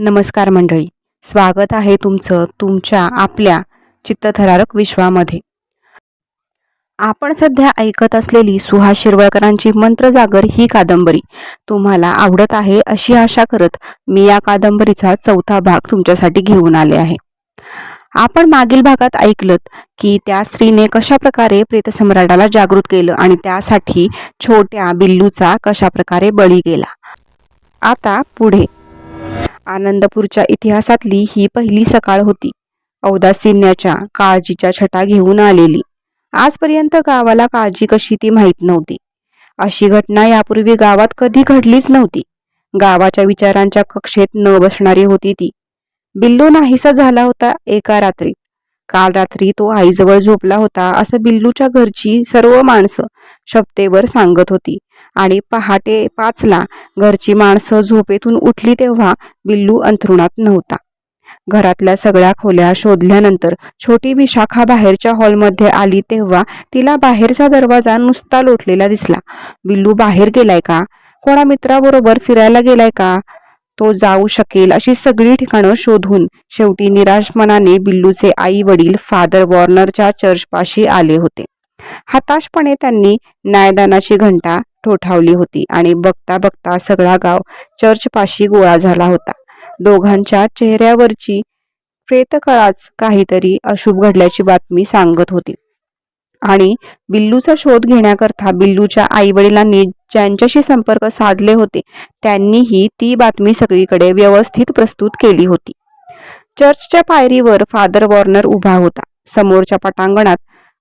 नमस्कार मंडळी. स्वागत आहे तुमचं तुमच्या आपल्या चित्तथरारक विश्वामध्ये. आपण सध्या ऐकत असलेली सुहास शिरवळकरांची मंत्रजागर ही कादंबरी तुम्हाला आवडत आहे अशी आशा करत मी या कादंबरीचा चौथा भाग तुमच्यासाठी घेऊन आले आहे. आपण मागील भागात ऐकलत की त्या स्त्रीने कशा प्रकारे प्रेतसम्राटाला जागृत केलं आणि त्यासाठी छोट्या बिल्लूचा कशा प्रकारे बळी गेला. आता पुढे. आनंदपूरच्या इतिहासातली ही पहिली सकाळ होती. औदासिन्याच्या काळजीच्या छटा घेऊन आलेली. आजपर्यंत गावाला काळजी कशी ती माहीत नव्हती. अशी घटना यापूर्वी गावात कधी घडलीच नव्हती. गावाच्या विचारांच्या कक्षेत न बसणारी होती ती. बिल्लू नाहीसा झाला होता एका रात्री. काल रात्री तो आईजवळ झोपला होता असं बिल्लूच्या घरची सर्व माणसं शपतेवर सांगत होती. आणि पहाटे पाचला घरची माणसं झोपेतून उठली तेव्हा बिल्लू अंथरुणात नव्हता. घरातल्या सगळ्या खोल्या शोधल्यानंतर छोटी विशाखा बाहेरच्या हॉलमध्ये आली तेव्हा तिला बाहेरचा दरवाजा नुसता लोटलेला दिसला. बिल्लू बाहेर गेलाय का? कोणा मित्राबरोबर फिरायला गेलाय का? तो जाऊ शकेल अशी सगळी ठिकाणं शोधून शेवटी निराश मनाने बिल्लूचे आई वडील फादर वॉर्नरच्या चर्चपाशी आले होते. हताशपणे त्यांनी न्यायदानाची घंटा ठोठावली होती आणि बघता बघता सगळा गाव चर्चपाशी गोळा झाला होता. दोघांच्या चेहऱ्यावरची प्रेतकळाच काहीतरी अशुभ घडल्याची बातमी सांगत होती. आणि बिल्लूचा शोध घेण्याकरता बिल्लूच्या आई वडिलांनी ज्यांच्याशी संपर्क साधले होते त्यांनीही ती बातमी सगळीकडे व्यवस्थित प्रस्तुत केली होती. चर्चच्या पायरीवर फादर वॉर्नर उभा होता. समोरच्या पटांगणात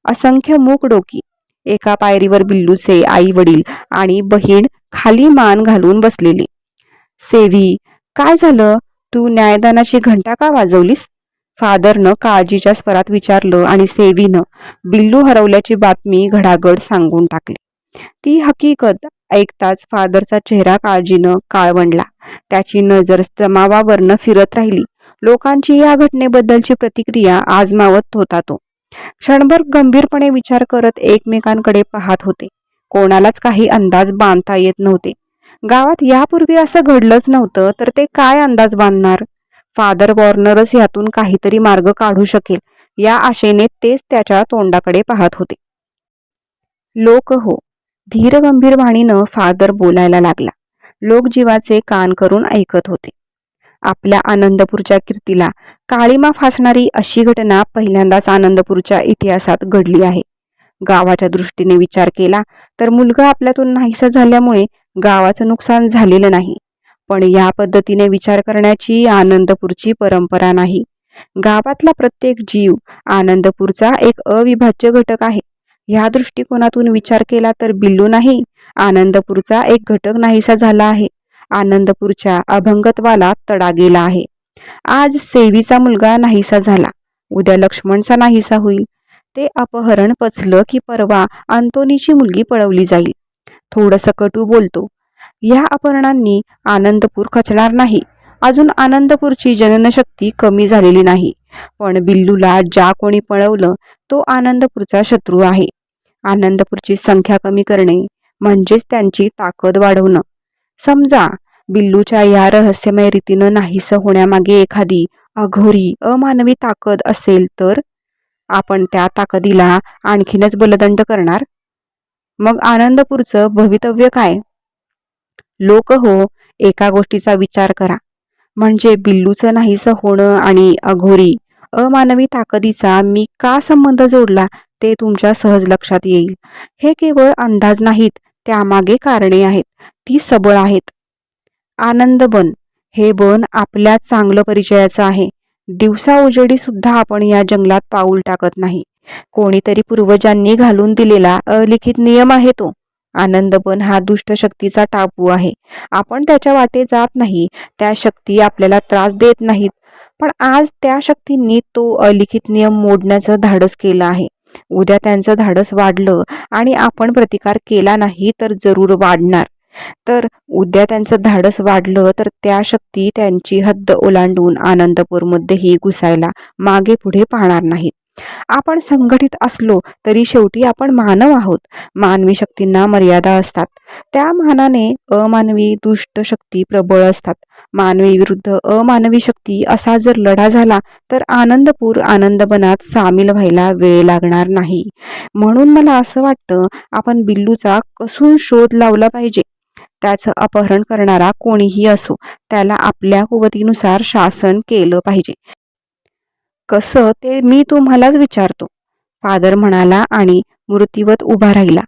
असंख्य मूक डोकी एका पायरीवर बिल्लूचे आई वडील आणि बहीण खाली मान घालून बसलेली. सेवी काय झालं? तू न्यायदानाची घंटा का वाजवलीस? फादरनं काळजीच्या स्वरात विचारलं आणि सेवीनं बिल्लू हरवल्याची बातमी घडागड सांगून टाकली. ती हकीकत ऐकताच फादरचा चेहरा काळजीनं काळवंडला. त्याची नजर जमावावरनं फिरत राहिली. लोकांची या घटनेबद्दलची प्रतिक्रिया आजमावत होता तो. क्षणभर गंभीरपणे विचार करत एकमेकांकडे पाहत होते. कोणालाच काही अंदाज बांधता येत नव्हते. गावात यापूर्वी असं घडलंच नव्हतं तर ते काय अंदाज बांधणार? फादर वॉर्नरच यातून काहीतरी मार्ग काढू शकेल या आशेने तेच त्याच्या तोंडाकडे पाहत होते. लोक हो धीर गंभीर वाणीनं फादर बोलायला लागला. लोक जीवाचे कान करून ऐकत होते. आपल्या आनंदपूरच्या कीर्तीला काळीमा फासणारी अशी घटना पहिल्यांदाच आनंदपूरच्या इतिहासात घडली आहे. गावाच्या दृष्टीने विचार केला तर मुलगा आपल्यातून नाहीसा झाल्यामुळे गावाचं नुकसान झालेलं नाही. पण या पद्धतीने विचार करण्याची आनंदपूरची परंपरा नाही. गावातला प्रत्येक जीव आनंदपूरचा एक अविभाज्य घटक आहे. या दृष्टिकोनातून विचार केला तर बिल्लू नाही आनंदपूरचा एक घटक नाहीसा झाला आहे. आनंदपूरच्या अभंगत्वाला तडा गेला आहे. आज सेवीचा मुलगा नाहीसा झाला. उद्या लक्ष्मणचा नाहीसा होईल. ते अपहरण पचलं की परवा अंतोनीची मुलगी पळवली जाईल. थोडंसं कटू बोलतो. या अपहरणांनी आनंदपूर खचणार नाही. अजून आनंदपूरची जननशक्ती कमी झालेली नाही. पण बिल्लूला ज्या कोणी पळवलं तो आनंदपूरचा शत्रू आहे. आनंदपूरची संख्या कमी करणे म्हणजेच त्यांची ताकद वाढवणं. समजा बिल्लूच्या या रहस्यमय रीतीनं नाहीसं होण्यामागे एखादी अघोरी अमानवी ताकद असेल तर? आपण त्या ताकदीला आणखीनच बलदंड करणार? मग आनंदपूरचं भवितव्य काय? लोक हो एका गोष्टीचा विचार करा. म्हणजे बिल्लूचं नाहीसं होणं आणि अघोरी अमानवी ताकदीचा मी का संबंध जोडला ते तुमच्या सहज लक्षात येईल. हे केवळ अंदाज नाहीत त्यामागे कारणे आहेत. ती सबळ आहेत. आनंद बन हे बन आपल्या चांगलं परिचयाचं आहे. दिवसा उजेडी सुद्धा आपण या जंगलात पाऊल टाकत नाही. कोणीतरी पूर्वजांनी घालून दिलेला अलिखित नियम आहे तो. आनंदबन हा दुष्ट शक्तीचा टापू आहे. आपण त्याच्या वाटे जात नाही त्या शक्ती आपल्याला त्रास देत नाहीत. पण आज त्या शक्तींनी तो अलिखित नियम मोडण्याचं धाडस केलं आहे. उद्या त्यांचं धाडस वाढलं आणि आपण प्रतिकार केला नाही तर जरूर वाढणार. तर उद्या त्यांचं धाडस वाढलं तर त्या शक्ती त्यांची हद्द ओलांडून आनंदपूरमध्येही घुसायला मागे पुढे पाहणार नाहीत. आपण संघटित असलो तरी शेवटी आपण मानव आहोत. मानवी शक्तींना मर्यादा असतात. त्या मानाने अमानवी दुष्ट शक्ती प्रबळ असतात. मानवी विरुद्ध अमानवी शक्ती असा जर लढा झाला तर आनंदपूर आनंदबनात सामील व्हायला वेळ लागणार नाही. म्हणून मला असं वाटतं आपण बिल्लूचा कसून शोध लावला पाहिजे. त्याचं अपहरण करणारा कोणीही असो त्याला आपल्या कुवतीनुसार शासन केलं पाहिजे. कसं ते मी तुम्हालाच विचारतो. फादर म्हणाला आणि मूर्तीवत उभा राहिला.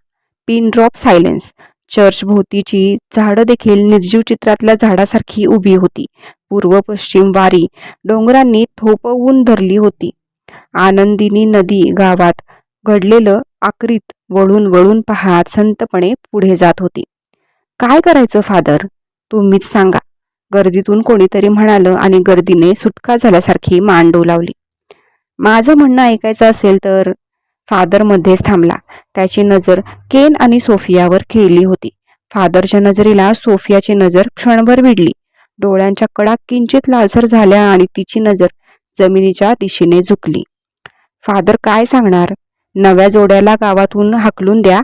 Pin drop silence. चर्च भोवतीची झाडं देखील निर्जीव चित्रातल्या झाडासारखी उभी होती. पूर्व पश्चिम वारी. डोंगरांनी थोपवून धरली होती. आनंदिनी नदी गावात घडलेलं आकरीत वळून वळून पाहत संतपणे पुढे जात होती. काय करायचं फादर? तुम्हीच सांगा. गर्दीतून कोणीतरी म्हणालं आणि गर्दीने सुटका झाल्यासारखी मान डोलावली माझं म्हणणं ऐकायचं असेल तर? फादर मध्येच थांबला. त्याची नजर केन आणि सोफियावर खेळली होती. फादरच्या नजरेला सोफियाची नजर क्षणभर भिडली. डोळ्यांच्या कडा किंचित लालसर झाल्या आणि तिची नजर जमिनीच्या दिशेने झुकली. फादर काय सांगणार? नव्या जोड्याला गावातून हाकलून द्या.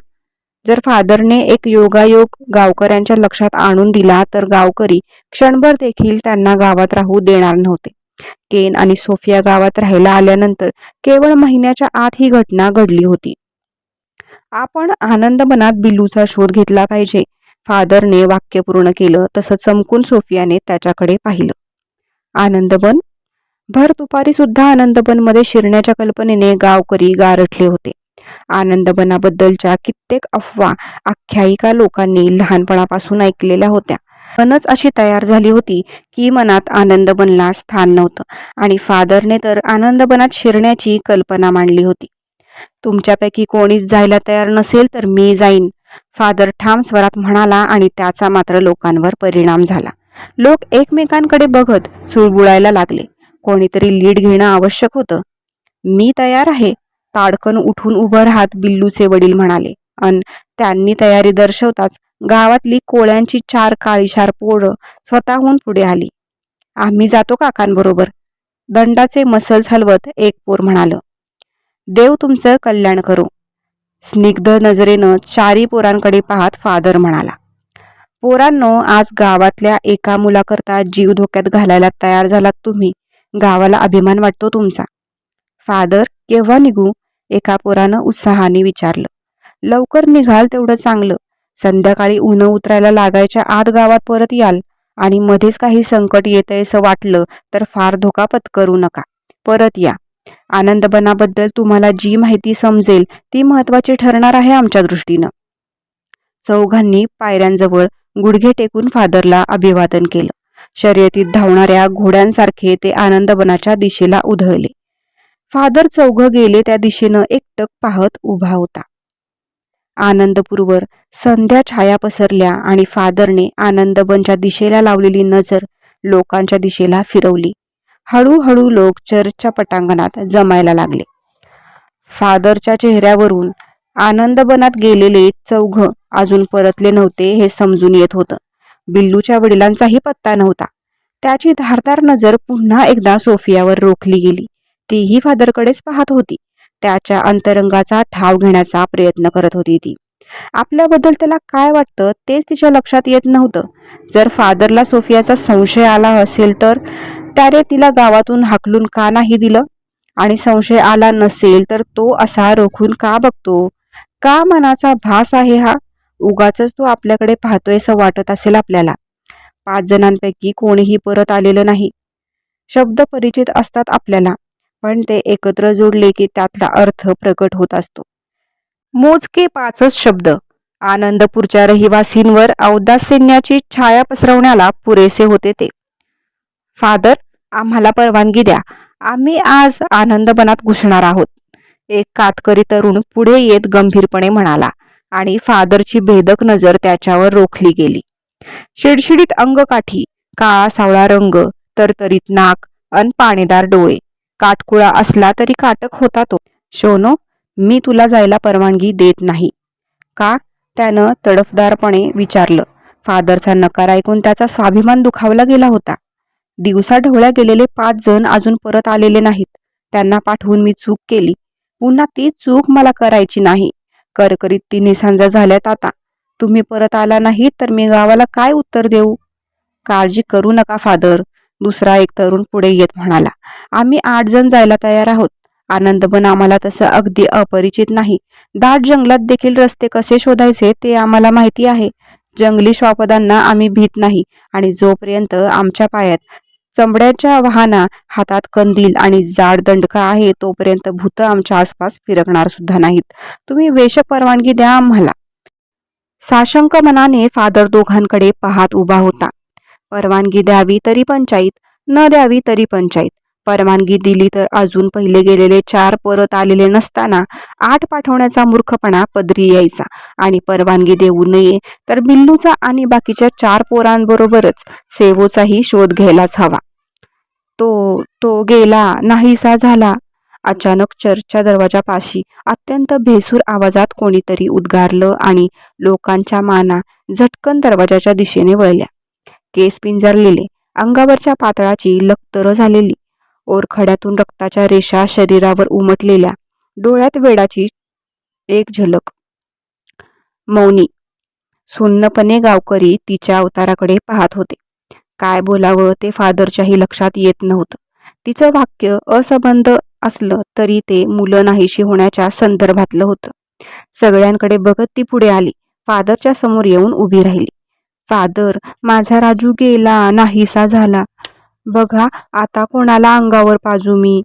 जर फादरने एक योगायोग गावकऱ्यांच्या लक्षात आणून दिला तर गावकरी क्षणभर देखील त्यांना गावात राहू देणार नव्हते. केन आणि सोफिया गावात राहायला आल्यानंतर केवळ महिन्याच्या आत ही घटना घडली होती. आपण आनंदमनात बिल्लूचा शोध घेतला पाहिजे. फादरने वाक्य पूर्ण केलं तसं चमकून सोफियाने त्याच्याकडे पाहिलं. आनंदबन? भर दुपारी सुद्धा आनंदबनमध्ये शिरण्याच्या कल्पनेने गावकरी गारठले होते. आनंदबनाबद्दलच्या कित्येक अफवा आख्यायिका लोकांनी लहानपणापासून ऐकलेल्या होत्या. मनच अशी तयार झाली होती की मनात आनंदबनला स्थान नव्हतं आणि फादरने तर आनंदबनात शिरण्याची कल्पना मांडली होती. तुमच्यापैकी कोणीच जायला तयार नसेल तर मी जाईन फादर ठाम स्वरात म्हणाला आणि त्याचा मात्र लोकांवर परिणाम झाला. लोक एकमेकांकडे बघत चुळबुळायला लागले. कोणीतरी लीड घेणं आवश्यक होतं. मी तयार आहे ताडकन उठून उभं राहत बिल्लूचे वडील म्हणाले अन त्यांनी तयारी दर्शवताच गावातली कोळ्यांची चार काळीशार पोरं स्वतःहून पुढे आली. आम्ही जातो काकांबरोबर. दंडाचे मसल्स हलवत एक पोर म्हणालं देव तुमचं कल्याण करो. स्निग्ध नजरेनं चारी पोरांकडे पाहत फादर म्हणाला पोरांनो आज गावातल्या एका मुलाकरता जीव धोक्यात घालायला तयार झालात तुम्ही. गावाला अभिमान वाटतो तुमचा. फादर केव्हा निघू? एका पोरानं उत्साहाने विचारलं. लवकर निघाल तेवढं चांगलं. संध्याकाळी ऊन उतरायला लागायच्या आत गावात परत याल आणि मध्येच काही संकट येतंय असं वाटलं तर फार धोका पत्करू नका. परत या. आनंदबनाबद्दल तुम्हाला जी माहिती समजेल ती महत्वाची ठरणार आहे आमच्या दृष्टीनं. चौघांनी पायऱ्यांजवळ गुडघे टेकून फादरला अभिवादन केलं. शर्यतीत धावणाऱ्या घोड्यांसारखे ते आनंदबनाच्या दिशेला उधळले. फादर चौघं गेले त्या दिशेनं एकटक पाहत उभा होता. आनंदपूरवर संध्या छाया पसरल्या आणि फादरने आनंदबनच्या दिशेला लावलेली नजर लोकांच्या दिशेला फिरवली. हळूहळू लोक चर्चच्या पटांगणात जमायला लागले. फादरच्या चेहऱ्यावरून आनंदबनात गेलेले चौघ अजून परतले नव्हते हे समजून येत होतं. बिल्लूच्या वडिलांचाही पत्ता नव्हता. त्याची धारदार नजर पुन्हा एकदा सोफियावर रोखली गेली. तीही फादरकडेच पाहत होती. त्याच्या अंतरंगाचा ठाव घेण्याचा प्रयत्न करत होती ती. आपल्याबद्दल त्याला काय वाटतं तेच तिच्या लक्षात येत नव्हतं. जर फादरला सोफियाचा संशय आला असेल तर त्याने तिला गावातून हाकलून का नाही दिलं? आणि संशय आला नसेल तर तो असा रोखून का बघतो? का मनाचा भास आहे हा? उगाच तो आपल्याकडे पाहतोय असं वाटत असेल आपल्याला. पाच जणांपैकी कोणीही परत आलेलं नाही. शब्द परिचित असतात आपल्याला. पण ते एकत्र जोडले की त्यातला अर्थ प्रकट होत असतो. मोजके पाचच शब्द. आनंदपूरच्या रहिवासींवर औदासिन्याची छाया पसरवण्याला पुरेसे होते ते. फादर आम्हाला परवानगी द्या. आम्ही आज आनंदबनात घुसणार आहोत. एक कातकरी तरुण पुढे येत गंभीरपणे म्हणाला आणि फादरची भेदक नजर त्याच्यावर रोखली गेली. शिडशिडीत अंगकाठी काळा सावळा रंग तरतरीत नाक अन पाणीदार डोळे. काटकुळा असला तरी काटक होता तो. शोनो मी तुला जायला परवानगी देत नाही. का? त्यानं तडफदारपणे विचारलं. फादरचा नकार ऐकून त्याचा स्वाभिमान दुखावला गेला होता. दिवसा ढवळ्या गेलेले पाच जण अजून परत आलेले नाहीत. त्यांना पाठवून मी चूक केली. पुन्हा ती चूक मला करायची नाही. करकरीत ती निसांजा झाल्यात आता. तुम्ही परत आला नाही तर मी गावाला काय उत्तर देऊ? काळजी करू नका फादर. दुसरा एक तरुण पुढे येत म्हणाला आम्ही आठ जण जायला तयार आहोत. आनंदबन आम्हाला तसं अगदी अपरिचित नाही. दाट जंगलात देखील रस्ते कसे शोधायचे ते आम्हाला माहिती आहे. जंगली श्वापदांना आम्ही भीत नाही आणि जोपर्यंत आमच्या पायात चमड्याच्या वाहना हातात कंदील आणि जाड दंडका आहे तोपर्यंत भूत आमच्या आसपास फिरकणार सुद्धा नाहीत. तुम्ही वेशक परवानगी द्या आम्हाला. साशंक मनाने फादर दोघांकडे पाहत उभा होता. परवानगी द्यावी तरी पंचायत न द्यावी तरी पंचायत. परवानगी दिली तर अजून पहिले गेलेले चार परत आलेले नसताना आठ पाठवण्याचा मूर्खपणा पदरी यायचा. आणि परवानगी देऊ नये तर बिल्लूचा आणि बाकीच्या चार पोरांबरोबरच सेवोचाही शोध घ्यायलाच हवा. तो तो गेला नाहीसा झाला. अचानक चर्चच्या दरवाजापाशी अत्यंत भेसूर आवाजात कोणीतरी उद्गारलं आणि लोकांच्या माना झटकन दरवाजाच्या दिशेने वळल्या. केस पिंजरलेले अंगावरच्या पातळाची लक्तर झालेली. ओरखड्यातून रक्ताच्या रेषा शरीरावर उमटलेल्या डोळ्यात वेडाची एक झलक. मौनी. सुन्नपणे गावकरी तिच्या अवताराकडे पाहत होते. काय बोलावं ते फादरच्याही लक्षात येत नव्हतं. तिचं वाक्य असंबंध असलं तरी ते मुलं नाहीशी होण्याच्या संदर्भातलं होतं. सगळ्यांकडे बघत ती पुढे आली. फादरच्या समोर येऊन उभी राहिली. फादर माझा राजू गेला नाहीसा झाला. बघा आता कोणाला अंगावर पाजू मी?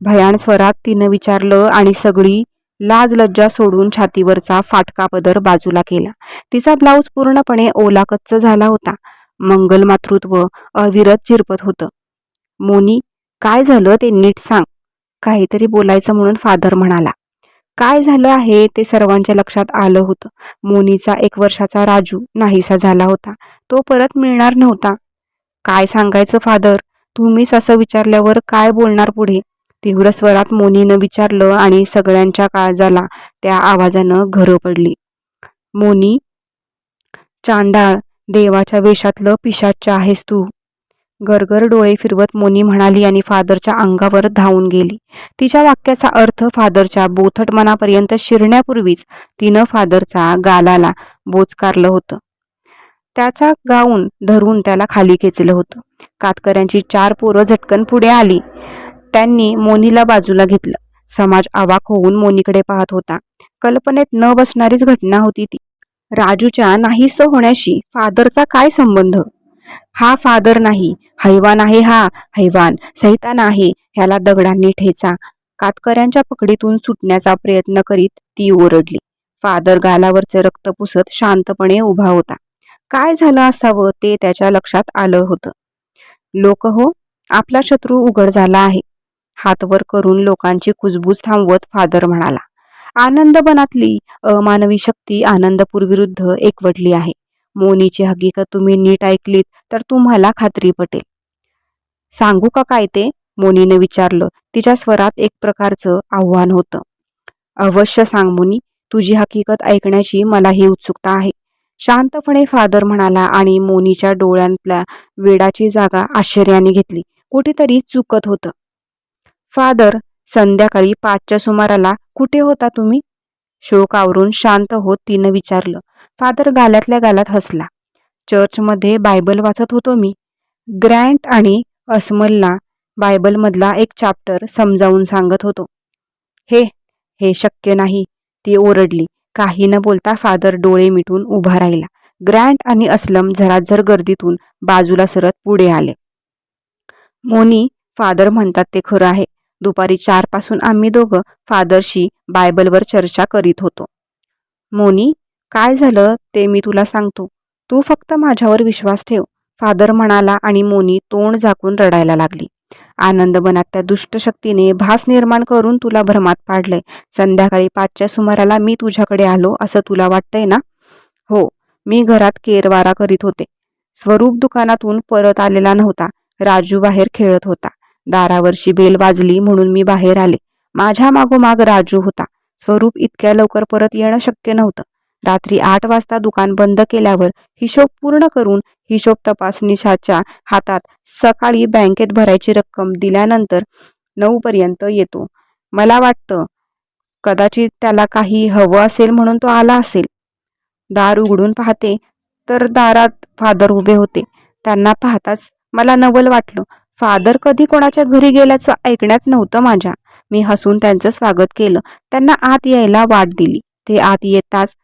भयान स्वरात तिनं विचारलं आणि सगळी लाज लज्जा सोडून छातीवरचा फाटका पदर बाजूला केला. तिचा ब्लाऊज पूर्णपणे ओला कच्च झाला होता. मंगल मातृत्व अविरत चिरपत होतं. मोनी काय झालं ते नीट सांग. काहीतरी बोलायचं म्हणून फादर म्हणाला. काय झालं आहे ते सर्वांच्या लक्षात आलं होतं. मोनीचा एक वर्षाचा राजू नाहीसा झाला होता. तो परत मिळणार नव्हता. काय सांगायचं फादर? तुम्हीच असं विचारल्यावर काय बोलणार पुढे? तीव्र स्वरात मोनीनं विचारलं आणि सगळ्यांच्या काळजाला त्या आवाजानं घरं पडली. मोनी चांडाळ देवाच्या वेशातलं पिशाच्च आहेस तू. गरगर डोळे फिरवत मोनी म्हणाली आणि फादरच्या अंगावर धावून गेली. तिच्या वाक्याचा अर्थ फादरच्या बोथट मनापर्यंत शिरण्यापूर्वीच तिनं फादरचा गालाला बोचकारलं होतं. त्याचा गाऊन धरून त्याला खाली खेचलं होतं. कातकऱ्यांची चार पोरं झटकन पुढे आली. त्यांनी मोनीला बाजूला घेतलं. समाज आवाक होऊन मोनीकडे पाहत होता. कल्पनेत न बसणारीच घटना होती ती. राजूच्या नाहीस होण्याशी फादरचा काय संबंध? हा फादर नाही हैवान आहे हा हैवान. सैतान आहे ह्याला दगडांनी ठेचा. कातकऱ्यांच्या पकडीतून सुटण्याचा प्रयत्न करीत ती ओरडली. फादर गालावरचे रक्त पुसत शांतपणे उभा होता. काय झालं असावं ते त्याच्या लक्षात आलं होतं. लोक हो आपला शत्रू उघड झाला आहे. हातवर करून लोकांची कुजबूज थांबवत फादर म्हणाला आनंदबनातली अमानवी शक्ती आनंदपूर विरुद्ध एकवटली आहे. मोनीची हकीकत तुम्ही नीट ऐकलीत तर तुम्हाला खात्री पटेल. सांगू का काय ते? मोनीने विचारलं. तिच्या स्वरात एक प्रकारचं आव्हान होतं. अवश्य सांग मोनी तुझी हकीकत ऐकण्याची मलाही उत्सुकता आहे. शांतपणे फादर म्हणाला आणि मोनीच्या डोळ्यांतल्या वेडाची जागा आश्चर्याने घेतली. कुठेतरी चुकत होतं. फादर संध्याकाळी पाचच्या सुमाराला कुठे होता तुम्ही? शोक आवरून शांत होत तिनं विचारलं. फादर गालातल्या गालात हसला. चर्चमध्ये बायबल वाचत होतो मी. ग्रँट आणि अस्मलला बायबलमधला एक चॅप्टर समजावून सांगत होतो. हे हे शक्य नाही ती ओरडली. काही न बोलता फादर डोळे मिटून उभा राहिला. ग्रँट आणि अस्लम झराझर गर्दीतून बाजूला सरत पुढे आले. मोनी फादर म्हणतात ते खरं आहे. दुपारी चारपासून आम्ही दोघं फादरशी बायबलवर चर्चा करीत होतो. मोनी काय झालं ते मी तुला सांगतो. तू फक्त माझ्यावर विश्वास ठेव. फादर म्हणाला आणि मोनी तोंड झाकून रडायला लागली. आनंदवनात त्या दुष्टशक्तीने भास निर्माण करून तुला भ्रमात पाडलंय. संध्याकाळी पाचच्या सुमाराला मी तुझ्याकडे आलो असं तुला वाटतंय ना? हो मी घरात केरवारा करीत होते. स्वरूप दुकानातून परत आलेला नव्हता. राजू बाहेर खेळत होता. दारावरची बेल वाजली म्हणून मी बाहेर आले. माझ्या मागोमाग राजू होता. स्वरूप इतक्या लवकर परत येणं शक्य नव्हतं. रात्री आठ वाजता दुकान बंद केल्यावर हिशोब पूर्ण करून हिशोब तपासणीशाच्या हातात सकाळी बँकेत भरायची रक्कम दिल्यानंतर नऊपर्यंत येतो. मला वाटतं कदाचित त्याला काही हवं असेल म्हणून तो आला असेल. दार उघडून पाहते तर दारात फादर उभे होते. त्यांना पाहताच मला नवल वाटलं. फादर कधी कोणाच्या घरी गेल्याचं ऐकण्यात नव्हतं माझ्या. मी हसून त्यांचं स्वागत केलं. त्यांना आत यायला वाट दिली. ते आत येताच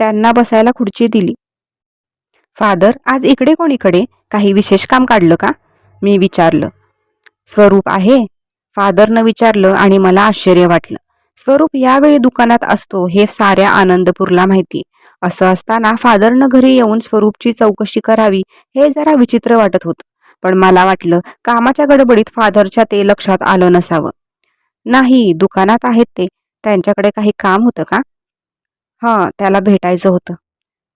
त्यांना बसायला खुर्ची दिली. फादर आज इकडे कोणीकडे? काही विशेष काम काढलं का? मी विचारलं. स्वरूप आहे. फादरनं विचारलं आणि मला आश्चर्य वाटलं. स्वरूप यावेळी दुकानात असतो हे साऱ्या आनंदपूरला माहिती. असं असताना फादरनं घरी येऊन स्वरूपची चौकशी करावी हे जरा विचित्र वाटत होतं. पण मला वाटलं कामाच्या गडबडीत फादरच्या ते लक्षात आलं नसावं. नाही दुकानात आहेत ते. त्यांच्याकडे काही काम होतं का? हां त्याला भेटायचं होतं.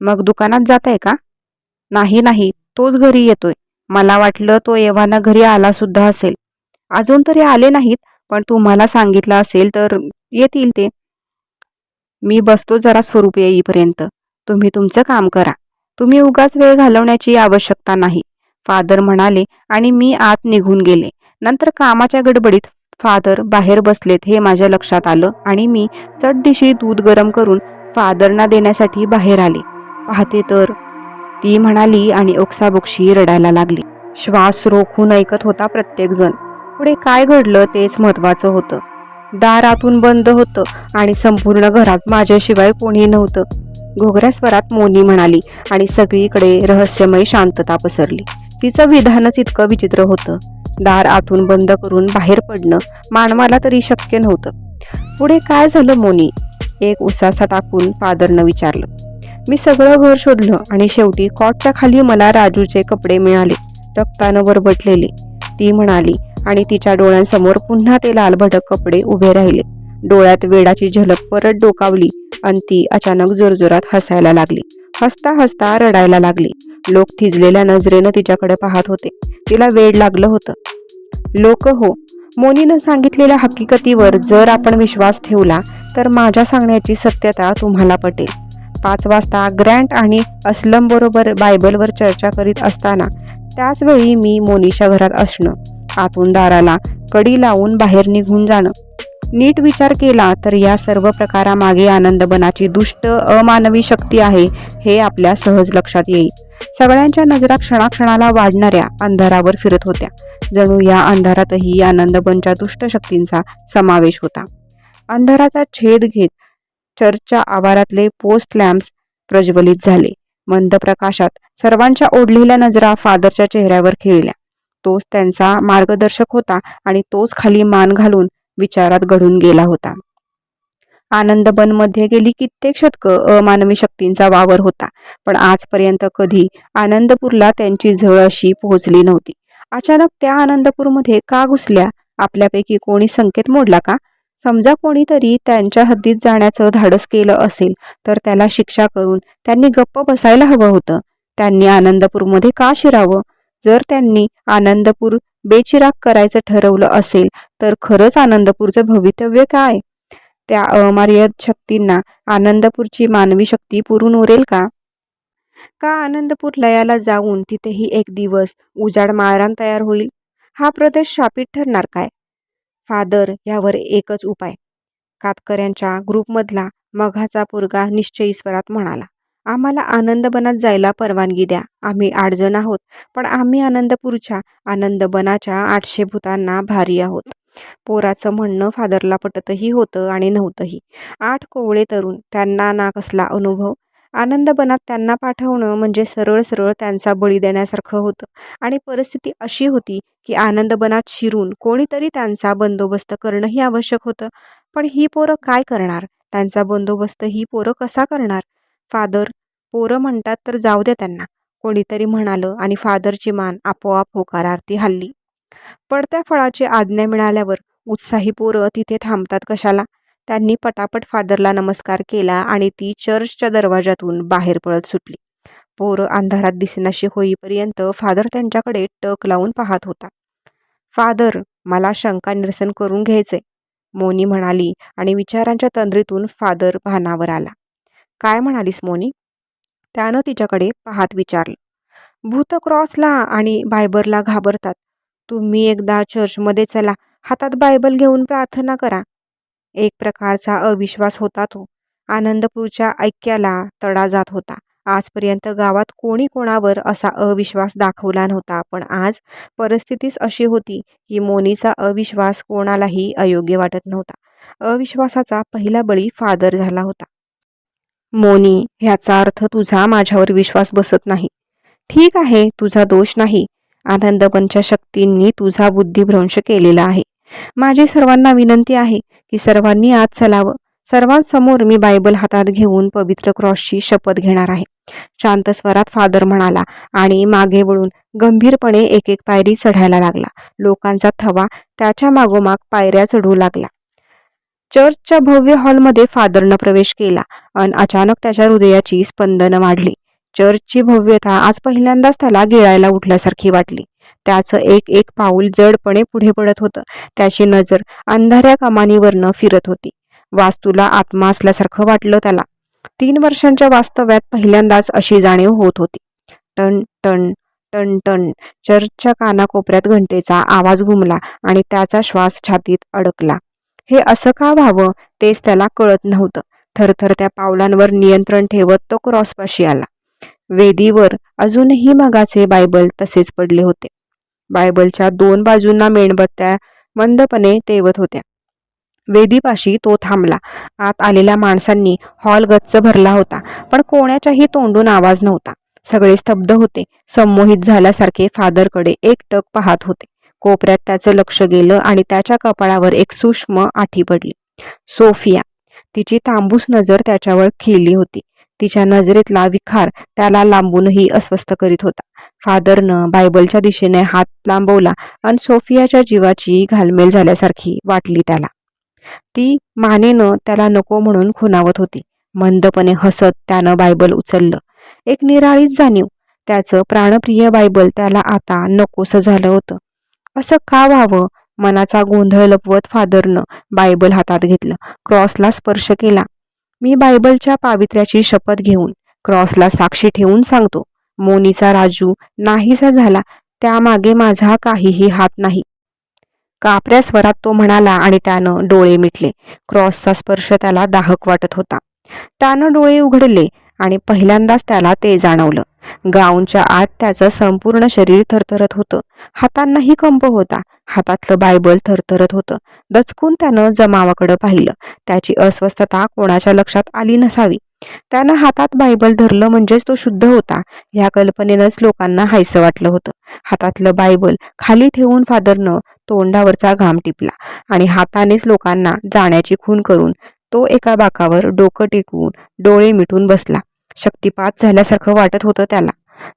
मग दुकानात जात आहे का? नाही नाही तोच घरी येतोय. मला वाटलं तो एव्हाना घरी आला सुद्धा असेल. अजून तरी आले नाहीत पण तुम्हाला सांगितलं असेल तर येतील ते. मी बसतो जरा स्वरूप येईपर्यंत. तुम्ही तुमचं काम करा. तुम्ही उगाच वेळ घालवण्याची आवश्यकता नाही. फादर म्हणाले आणि मी आत निघून गेले. नंतर कामाच्या गडबडीत फादर बाहेर बसलेत हे माझ्या लक्षात आलं आणि मी चटदिशी दूध गरम करून फादरना देण्यासाठी बाहेर आले. पाहते तर ती म्हणाली आणि ओक्साबोक्षी रडायला लागली. श्वास रोखून ऐकत होता प्रत्येकजण. पुढे काय घडलं तेच महत्वाचं होतं. दार आतून बंद होतं आणि संपूर्ण घरात माझ्याशिवाय कोणी नव्हतं. घोगऱ्या स्वरात मोनी म्हणाली आणि सगळीकडे रहस्यमय शांतता पसरली. तिचं विधानच इतकं विचित्र होतं. दार आतून बंद करून बाहेर पडणं मानवाला तरी शक्य नव्हतं. पुढे काय झालं मोनी? एक उसासा टाकून फादरनं विचारलं. मी सगळं घर शोधलं आणि शेवटी कॉटच्या खाली मला राजूचे कपडे मिळाले. रक्तानं बरबटलेले. ती म्हणाली आणि तिच्या डोळ्यांसमोर पुन्हा ते लालभडक कपडे उभे राहिले. डोळ्यात वेडाची झलक परत डोकावली आणि ती अचानक जोरजोरात हसायला लागली. हसता हसता रडायला लागली. लोक थिजलेल्या नजरेनं तिच्याकडे पाहत होते. तिला वेड लागलं होतं. लोक हो मोनीनं सांगितलेल्या हकीकतीवर जर आपण विश्वास ठेवला तर माझ्या सांगण्याची सत्यता तुम्हाला पटेल. पाच वाजता ग्रँट आणि असलम बरोबर बायबलवर चर्चा करीत असताना त्याचवेळी मी मोनीच्या घरात असणं आतून दाराला कडी लावून बाहेर निघून जाणं. नीट विचार केला तर या सर्व प्रकारामागे आनंदबनाची दुष्ट अमानवी शक्ती आहे हे आपल्या सहज लक्षात येईल. सगळ्यांच्या नजरा क्षणाक्षणाला वाढणाऱ्या अंधारावर फिरत होत्या. जणू या अंधारातही आनंदबनच्या दुष्ट शक्तींचा समावेश होता. अंधाराचा छेद घेत चर्चच्या आवारातले पोस्ट लॅम्प्स प्रज्वलित झाले. मंद प्रकाशात सर्वांच्या ओढलेल्या नजरा फादरच्या चेहऱ्यावर खेळल्या. तोच त्यांचा मार्गदर्शक होता आणि तोच खाली मान घालून विचारात घडून गेला होता. आनंदबनमध्ये गेली कित्येक शतकं अमानवी शक्तींचा वावर होता पण आजपर्यंत कधी आनंदपूरला त्यांची झळ अशी पोहोचली नव्हती. अचानक त्या आनंदपूरमध्ये का घुसल्या? आपल्यापैकी कोणी संकेत मोडला का? समजा कोणीतरी त्यांच्या हद्दीत जाण्याचं धाडस केलं असेल तर त्याला शिक्षा करून त्यांनी गप्प बसायला हवं होतं. त्यांनी आनंदपूरमध्ये का शिरावं? जर त्यांनी आनंदपूर बेचिराग करायचं ठरवलं असेल तर खरंच आनंदपूरचं भवितव्य काय? त्या अमार्य शक्तींना आनंदपूरची मानवी शक्ती पुरून उरेल का? का आनंदपूर लयाला जाऊन तिथेही एक दिवस उजाड माळरान तयार होईल? हा प्रदेश शापित ठरणार काय? फादर यावर एकच उपाय. कातकऱ्यांच्या ग्रुपमधला मघाचा पोरगा निश्चयी स्वरात म्हणाला आम्हाला आनंदबनात जायला परवानगी द्या. आम्ही आठजण आहोत पण आम्ही आनंदपूरच्या आनंदबनाच्या आठशे भूतांना भारी आहोत. पोराचं म्हणणं फादरला पटतही होतं आणि नव्हतंही. आठ कोवळे तरुण त्यांना ना कसला अनुभव. आनंदबनात त्यांना पाठवणं म्हणजे सरळ सरळ त्यांचा बळी देण्यासारखं होतं. आणि परिस्थिती अशी होती की आनंदबनात शिरून कोणीतरी त्यांचा बंदोबस्त करणंही आवश्यक होतं. पण ही पोरं काय करणार? त्यांचा बंदोबस्त ही पोरं कसा करणार? फादर पोरं म्हणतात तर जाऊ द्या त्यांना. कोणीतरी म्हणालं आणि फादरची मान आपोआप होकारार्थी हल्ली. पडत्या फळाची आज्ञा मिळाल्यावर उत्साही पोरं तिथे थांबतात कशाला? त्यांनी पटापट फादरला नमस्कार केला आणि ती चर्चच्या दरवाजातून बाहेर पळत सुटली. पोरं अंधारात दिसेनाशी होईपर्यंत फादर त्यांच्याकडे टक लावून पाहत होता. फादर मला शंका निरसन करून घ्यायचे मोनी म्हणाली आणि विचारांच्या तंद्रीतून फादर भानावर आला. काय म्हणालीस मोनी? त्यानं तिच्याकडे पाहत विचारलं. भूत क्रॉसला आणि बायबरला घाबरतात. तुम्ही एकदा चर्चमध्ये चला हातात बायबल घेऊन प्रार्थना करा. एक प्रकारचा अविश्वास होता तो. आनंदपूरच्या ऐक्याला तडा जात होता. आजपर्यंत गावात कोणी कोणावर असा अविश्वास दाखवला नव्हता पण आज परिस्थितीच अशी होती की मोनीचा अविश्वास कोणालाही अयोग्य वाटत नव्हता. अविश्वासाचा पहिला बळी फादर झाला होता. मोनी ह्याचा अर्थ तुझा माझ्यावर विश्वास बसत नाही. ठीक आहे तुझा दोष नाही. आनंदपनच्या शक्तींनी तुझा बुद्धिभ्रंश केलेला आहे. माझी सर्वांना विनंती आहे की सर्वांनी आज चलावं. सर्वांसमोर मी बायबल हातात घेऊन पवित्र क्रॉसची शपथ घेणार आहे. शांत स्वरात फादर म्हणाला आणि मागे वळून गंभीरपणे एक एक पायरी चढायला लागला. लोकांचा थवा त्याच्या मागोमाग पायऱ्या चढू लागला. चर्चच्या भव्य हॉलमध्ये फादरनं प्रवेश केला. आणि अचानक त्याच्या हृदयाची स्पंदनं वाढली. चर्चची भव्यता आज पहिल्यांदाच त्याला गिळायला उठल्यासारखी वाटली. त्याचं एक एक पाऊल जडपणे पुढे पडत होतं. त्याची नजर अंधाऱ्या कमानीवरनं फिरत होती. वास्तूला आत्मा असल्यासारखं वाटलं त्याला. तीन वर्षांच्या वास्तव्यात पहिल्यांदाच अशी जाणीव होत होती. टन टन टन टन चर्चच्या कानाकोपऱ्यात घंटेचा आवाज घुमला आणि त्याचा श्वास छातीत अडकला. हे असं का व्हावं तेच त्याला कळत नव्हतं. थरथर त्या पावलांवर नियंत्रण ठेवत तो क्रॉसपाशी आला. वेदीवर अजूनही मगाचे बायबल तसेच पडले होते. बायबलच्या दोन बाजूंना मेणबत्त्या मंदपणे तेवत होत्या. वेदीपाशी तो थांबला. आत आलेल्या माणसांनी हॉल गच्च भरला होता पण कोणाच्याही तोंडून आवाज नव्हता. सगळे स्तब्ध होते. संमोहित झाल्यासारखे फादरकडे एक टक पाहत होते. कोपऱ्यात त्याचं लक्ष गेलं आणि त्याच्या कपाळावर एक सूक्ष्म आठी पडली. सोफिया. तिची तांबूस नजर त्याच्यावर खिळली होती. तिच्या नजरेतला विखार त्याला लांबूनही अस्वस्थ करीत होता. फादरनं बायबलच्या दिशेने हात लांबवला आणि सोफियाच्या जीवाची घालमेल झाल्यासारखी वाटली त्याला. ती मानेनं त्याला नको म्हणून खुनावत होती. मंदपणे हसत त्यानं बायबल उचललं. एक निराळीच जाणीव. त्याचं प्राणप्रिय बायबल त्याला आता नकोसं झालं होतं. असं का व्हावं? मनाचा गोंधळ लपवत फादरनं बायबल हातात घेतलं. क्रॉसला स्पर्श केला. मी बायबलच्या पावित्र्याची शपथ घेऊन क्रॉसला साक्षी ठेवून सांगतो. मोनीचा राजू नाहीसा झाला त्यामागे माझा काहीही हात नाही. कापऱ्या स्वरात तो म्हणाला आणि त्यानं डोळे मिटले. क्रॉसचा स्पर्श त्याला दाहक वाटत होता. त्यानं डोळे उघडले आणि पहिल्यांदाच त्याला ते जाणवलं. गाऊनच्या आत त्याचं संपूर्ण शरीर थरथरत होतं. हातांनाही कंप होता. हातातलं बायबल थरथरत होतं. दचकून त्यानं जमावाकडं पाहिलं. त्याची अस्वस्थता कोणाच्या लक्षात आली नसावी. त्यानं हातात बायबल धरलं म्हणजेच तो शुद्ध होता. ह्या कल्पनेनंच लोकांना हायसं वाटलं होतं. हातातलं बायबल खाली ठेवून फादरनं तोंडावरचा घाम टिपला आणि हातानेच लोकांना जाण्याची खून करून तो एका बाकावर डोकं टेकवून डोळे मिटून बसला. शक्तिपात झाल्यासारखं वाटत होतं त्याला.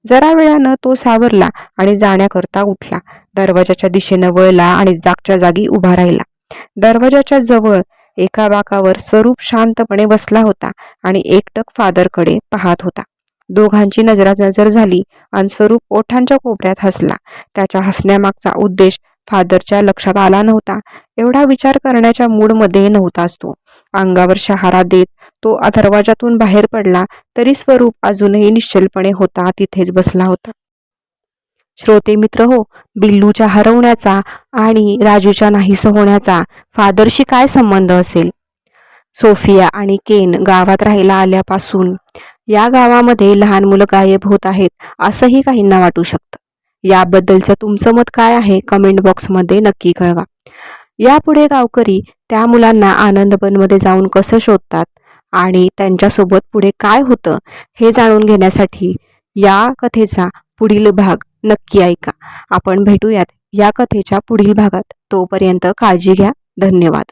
जरा वेळानं तो सावरला आणि जाण्याकरता उठला. दरवाजाच्या दिशेनं वळला आणि जागच्या जागी उभा राहिला. दरवाजाच्या जवळ एका बाकावर स्वरूप शांतपणे बसला होता आणि एकटक फादरकडे पाहत होता. दोघांची नजरात नजर झाली आणि स्वरूप ओठांच्या कोपऱ्यात हसला. त्याच्या हसण्यामागचा उद्देश फादरच्या लक्षात आला नव्हता. एवढा विचार करण्याच्या मूडमध्ये नव्हताच तो अंगावर शहारा देत तो दरवाजातून बाहेर पडला तरी स्वरूप अजूनही निश्चलपणे होता तिथेच बसला होता. श्रोते मित्र हो बिल्लूच्या हरवण्याचा आणि राजूच्या नाहीसं होण्याचा फादरशी काय संबंध असेल? सोफिया आणि केन गावात राहायला आल्यापासून या गावामध्ये लहान मुलं गायब होत आहेत असंही काहींना वाटू शकतं. याबद्दलचं तुमचं मत काय आहे? कमेंट बॉक्समध्ये नक्की कळवा. यापुढे गावकरी त्या मुलांना आनंदबनमध्ये जाऊन कसं शोधतात आणि त्यांच्यासोबत पुढे काय होतं हे जाणून घेण्यासाठी या कथेचा पुढील भाग नक्की ऐका. आपण भेटूयात या कथेच्या पुढील भागात. तोपर्यंत काळजी घ्या. धन्यवाद.